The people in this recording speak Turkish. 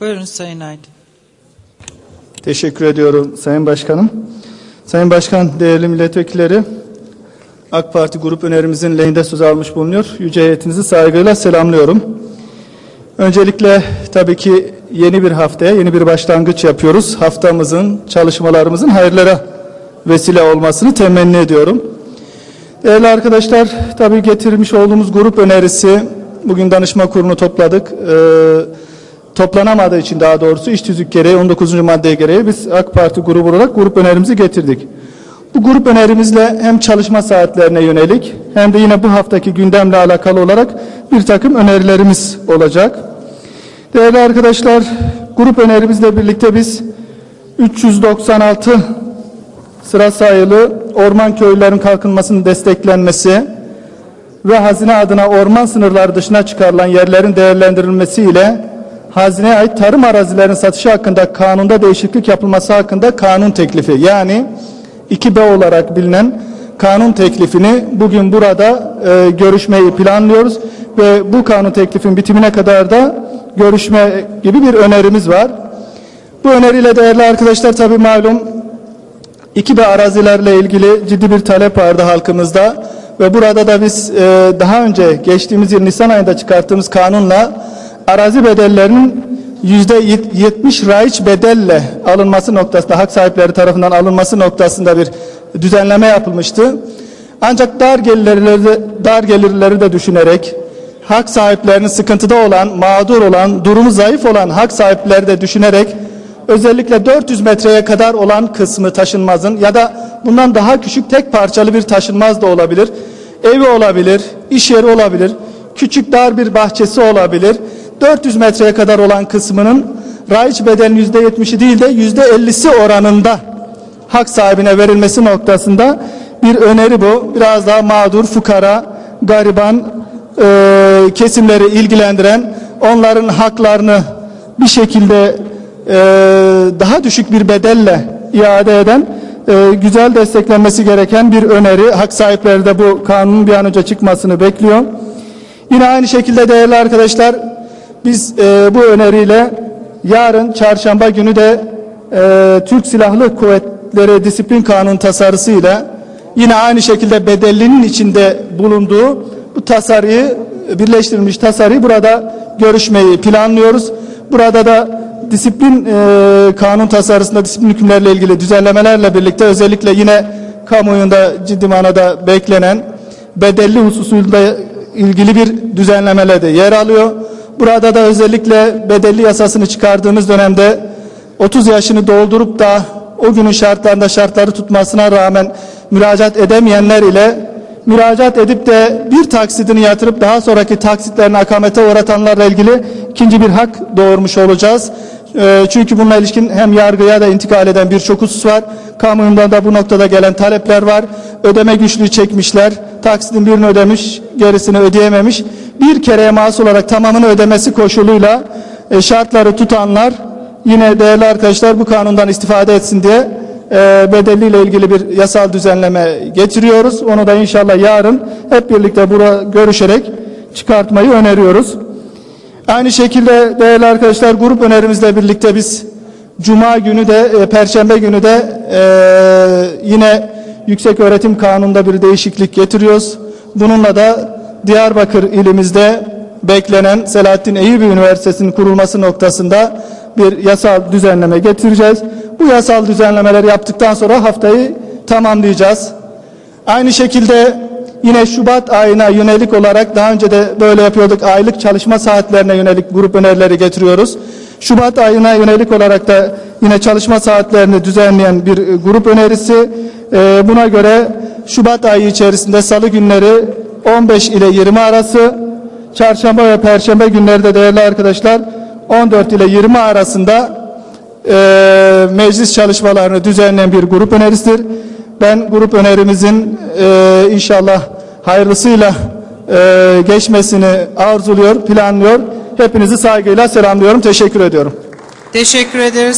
Buyurun Sayın Aydın. Teşekkür ediyorum Sayın Başkanım. Sayın Başkan, değerli milletvekilleri, AK Parti grup önerimizin lehinde söz almış bulunuyor. Yüce heyetinizi saygıyla selamlıyorum. Öncelikle tabii ki yeni bir haftaya, yeni bir başlangıç yapıyoruz. Haftamızın, çalışmalarımızın hayırlara vesile olmasını temenni ediyorum. Değerli arkadaşlar, tabii getirmiş olduğumuz grup önerisi, bugün danışma kurulu topladık. Ee, toplanamadığı için daha doğrusu iş tüzük gereği 19. maddeye gereği biz AK Parti grubu olarak grup önerimizi getirdik. Bu grup önerimizle hem çalışma saatlerine yönelik hem de yine bu haftaki gündemle alakalı olarak bir takım önerilerimiz olacak. Değerli arkadaşlar, grup önerimizle birlikte biz 396 sıra sayılı orman köylerin kalkınmasının desteklenmesi ve hazine adına orman sınırları dışına çıkarılan yerlerin değerlendirilmesiyle hazineye ait tarım arazilerin satışı hakkında kanunda değişiklik yapılması hakkında kanun teklifi yani 2B olarak bilinen kanun teklifini bugün burada e, görüşmeyi planlıyoruz ve bu kanun teklifin bitimine kadar da görüşme gibi bir önerimiz var. Bu öneriyle değerli arkadaşlar tabi malum 2B arazilerle ilgili ciddi bir talep vardı halkımızda ve burada da biz e, daha önce geçtiğimiz yıl Nisan ayında çıkarttığımız kanunla arazi bedellerinin yüzde yetmiş raiç bedelle alınması noktasında hak sahipleri tarafından alınması noktasında bir düzenleme yapılmıştı. Ancak dar gelirleri de, dar gelirleri de düşünerek hak sahiplerinin sıkıntıda olan, mağdur olan, durumu zayıf olan hak sahipleri de düşünerek özellikle 400 metreye kadar olan kısmı taşınmazın ya da bundan daha küçük tek parçalı bir taşınmaz da olabilir. Evi olabilir, iş yeri olabilir, küçük dar bir bahçesi olabilir. 400 metreye kadar olan kısmının raiç bedelin yüzde yetmişi değil de yüzde ellisi oranında hak sahibine verilmesi noktasında bir öneri bu. Biraz daha mağdur, fukara, gariban e, kesimleri ilgilendiren onların haklarını bir şekilde e, daha düşük bir bedelle iade eden e, güzel desteklenmesi gereken bir öneri. Hak sahipleri de bu kanunun bir an önce çıkmasını bekliyor. Yine aynı şekilde değerli arkadaşlar biz e, bu öneriyle yarın çarşamba günü de e, Türk Silahlı Kuvvetleri Disiplin Kanunu tasarısıyla yine aynı şekilde bedellinin içinde bulunduğu bu tasarıyı birleştirilmiş tasarıyı burada görüşmeyi planlıyoruz. Burada da disiplin e, kanun tasarısında disiplin hükümlerle ilgili düzenlemelerle birlikte özellikle yine kamuoyunda ciddi manada beklenen bedelli hususuyla ilgili bir düzenlemeler de yer alıyor. Burada da özellikle bedelli yasasını çıkardığımız dönemde 30 yaşını doldurup da o günün şartlarında şartları tutmasına rağmen müracaat edemeyenler ile müracaat edip de bir taksidini yatırıp daha sonraki taksitlerini akamete uğratanlarla ilgili ikinci bir hak doğurmuş olacağız. Ee, çünkü bununla ilişkin hem yargıya da intikal eden birçok husus var. Kamuoyundan da bu noktada gelen talepler var. Ödeme güçlüğü çekmişler. Taksidin birini ödemiş, gerisini ödeyememiş. Bir kereye mahsus olarak tamamını ödemesi koşuluyla e, şartları tutanlar yine değerli arkadaşlar bu kanundan istifade etsin diye e, bedelliyle ilgili bir yasal düzenleme getiriyoruz. Onu da inşallah yarın hep birlikte burada görüşerek çıkartmayı öneriyoruz. Aynı şekilde değerli arkadaşlar grup önerimizle birlikte biz Cuma günü de e, Perşembe günü de e, yine Yüksek Öğretim Kanunu'nda bir değişiklik getiriyoruz. Bununla da Diyarbakır ilimizde beklenen Selahattin Eyyubi Üniversitesi'nin kurulması noktasında bir yasal düzenleme getireceğiz. Bu yasal düzenlemeleri yaptıktan sonra haftayı tamamlayacağız. Aynı şekilde yine Şubat ayına yönelik olarak daha önce de böyle yapıyorduk aylık çalışma saatlerine yönelik grup önerileri getiriyoruz. Şubat ayına yönelik olarak da yine çalışma saatlerini düzenleyen bir grup önerisi. Ee, buna göre Şubat ayı içerisinde salı günleri 15 ile 20 arası, çarşamba ve perşembe günleri de değerli arkadaşlar 14 ile 20 arasında e, meclis çalışmalarını düzenleyen bir grup önerisidir. Ben grup önerimizin e, inşallah hayırlısıyla e, geçmesini arzuluyor, planlıyor. Hepinizi saygıyla selamlıyorum. Teşekkür ediyorum. Teşekkür ederiz.